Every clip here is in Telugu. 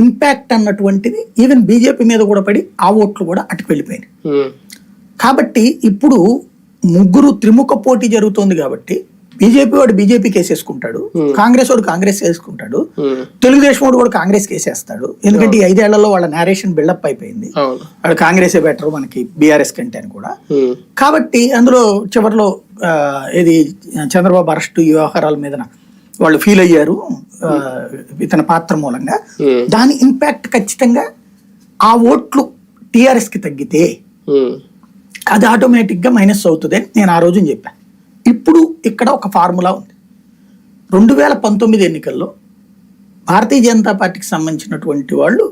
ఇంపాక్ట్ అన్నటువంటిది ఈవెన్ బీజేపీ మీద కూడా పడి ఆ ఓట్లు కూడా అటుకు వెళ్ళిపోయినాయి. ఉమ్, కాబట్టి ఇప్పుడు ముగ్గురు త్రిముఖ పోటీ జరుగుతోంది కాబట్టి బీజేపీ వాడు బీజేపీ కేసేసుకుంటాడు కాంగ్రెస్ వాడు కాంగ్రెస్ వేసుకుంటాడు ఉమ్, తెలుగుదేశం వాడు కూడా కాంగ్రెస్ కేసేస్తాడు. ఎందుకంటే ఈ ఐదేళ్ళలో వాళ్ళ నేరేషన్ బిల్డప్ అయిపోయింది. వాడు కాంగ్రెసే బెటర్ మనకి బీఆర్ఎస్ కంటే అని కూడా. కాబట్టి అందులో చివరిలో ఇది చంద్రబాబు అరెస్ట్ ఈ వ్యవహారాల మీద వాళ్ళు ఫీల్ అయ్యారు ఇతని పాత్ర మూలంగా. దాని ఇంపాక్ట్ ఖచ్చితంగా ఆ ఓట్లు టిఆర్ఎస్కి తగ్గితే అది ఆటోమేటిక్గా మైనస్ అవుతుంది అని నేను ఆ రోజున చెప్పాను ఇప్పుడు ఇక్కడ ఒక ఫార్ములా ఉంది. రెండు వేల పంతొమ్మిది ఎన్నికల్లో భారతీయ జనతా పార్టీకి సంబంధించినటువంటి వాళ్ళు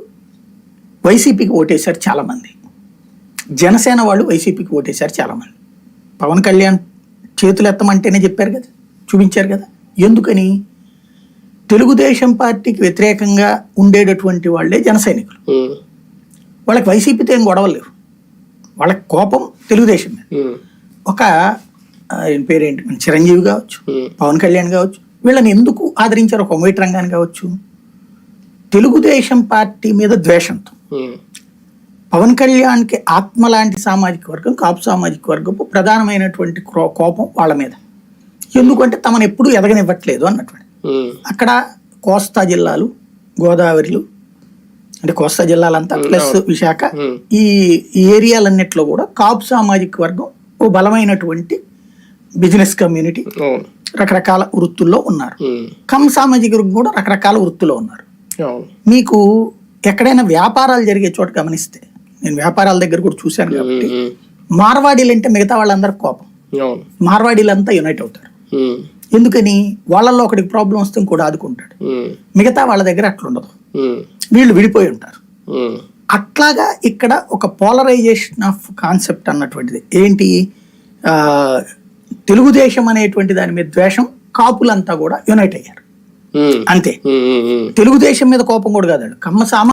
వైసీపీకి ఓటేశారు చాలామంది. జనసేన వాళ్ళు వైసీపీకి ఓటేశారు చాలామంది. పవన్ కళ్యాణ్ చేతులు ఎత్తమంటేనే చెప్పారు కదా చూపించారు కదా. ఎందుకని? తెలుగుదేశం పార్టీకి వ్యతిరేకంగా ఉండేటటువంటి వాళ్ళే జన సైనికులు. వాళ్ళకి వైసీపీతో ఏం గొడవలు లేవు. వాళ్ళకి కోపం తెలుగుదేశం మీద. ఒక ఆయన పేరేంటి? మన చిరంజీవి కావచ్చు పవన్ కళ్యాణ్ కావచ్చు వీళ్ళని ఎందుకు ఆదరించారు? ఒక మొయిట్ రంగాన్ని కావచ్చు. తెలుగుదేశం పార్టీ మీద ద్వేషంతో. పవన్ కళ్యాణ్కి ఆత్మ లాంటి సామాజిక వర్గం కాపు సామాజిక వర్గపు ప్రధానమైనటువంటి కోపం వాళ్ళ మీద. ఎందుకంటే తమను ఎప్పుడూ ఎదగనివ్వట్లేదు అన్నటువంటి. అక్కడ కోస్తా జిల్లాలు గోదావరిలు అంటే కోస్తా జిల్లాలంతా ప్లస్ విశాఖ ఈ ఏరియాలన్నిట్లో కూడా కాపు సామాజిక వర్గం ఓ బలమైనటువంటి బిజినెస్ కమ్యూనిటీ రకరకాల వృత్తుల్లో ఉన్నారు. కమ్ సామాజిక వర్గం కూడా రకరకాల వృత్తుల్లో ఉన్నారు. మీకు ఎక్కడైనా వ్యాపారాలు జరిగే చోట గమనిస్తే నేను వ్యాపారాల దగ్గర కూడా చూశాను కాబట్టి మార్వాడీలు అంటే మిగతా వాళ్ళందరికి కోపం. మార్వాడీలంతా యునైట్ అవుతారు. ఎందుకని వాళ్ళల్లో ఒకటికి ప్రాబ్లం వస్తే ఇంకోటి ఆదుకుంటాడు. ఉమ్, మిగతా వాళ్ళ దగ్గర అట్లుండదు. ఉమ్, వీళ్ళు విడిపోయి ఉంటారు. అట్లాగా ఇక్కడ ఒక పోలరైజేషన్ ఆఫ్ కాన్సెప్ట్ అన్నటువంటిది. ఏంటి? తెలుగుదేశం అనేటువంటి దాని మీద ద్వేషం కాపులంతా కూడా యునైట్ అయ్యారు. అంతే. తెలుగుదేశం మీద కోపం కూడా కాదు. కమ్మ సామ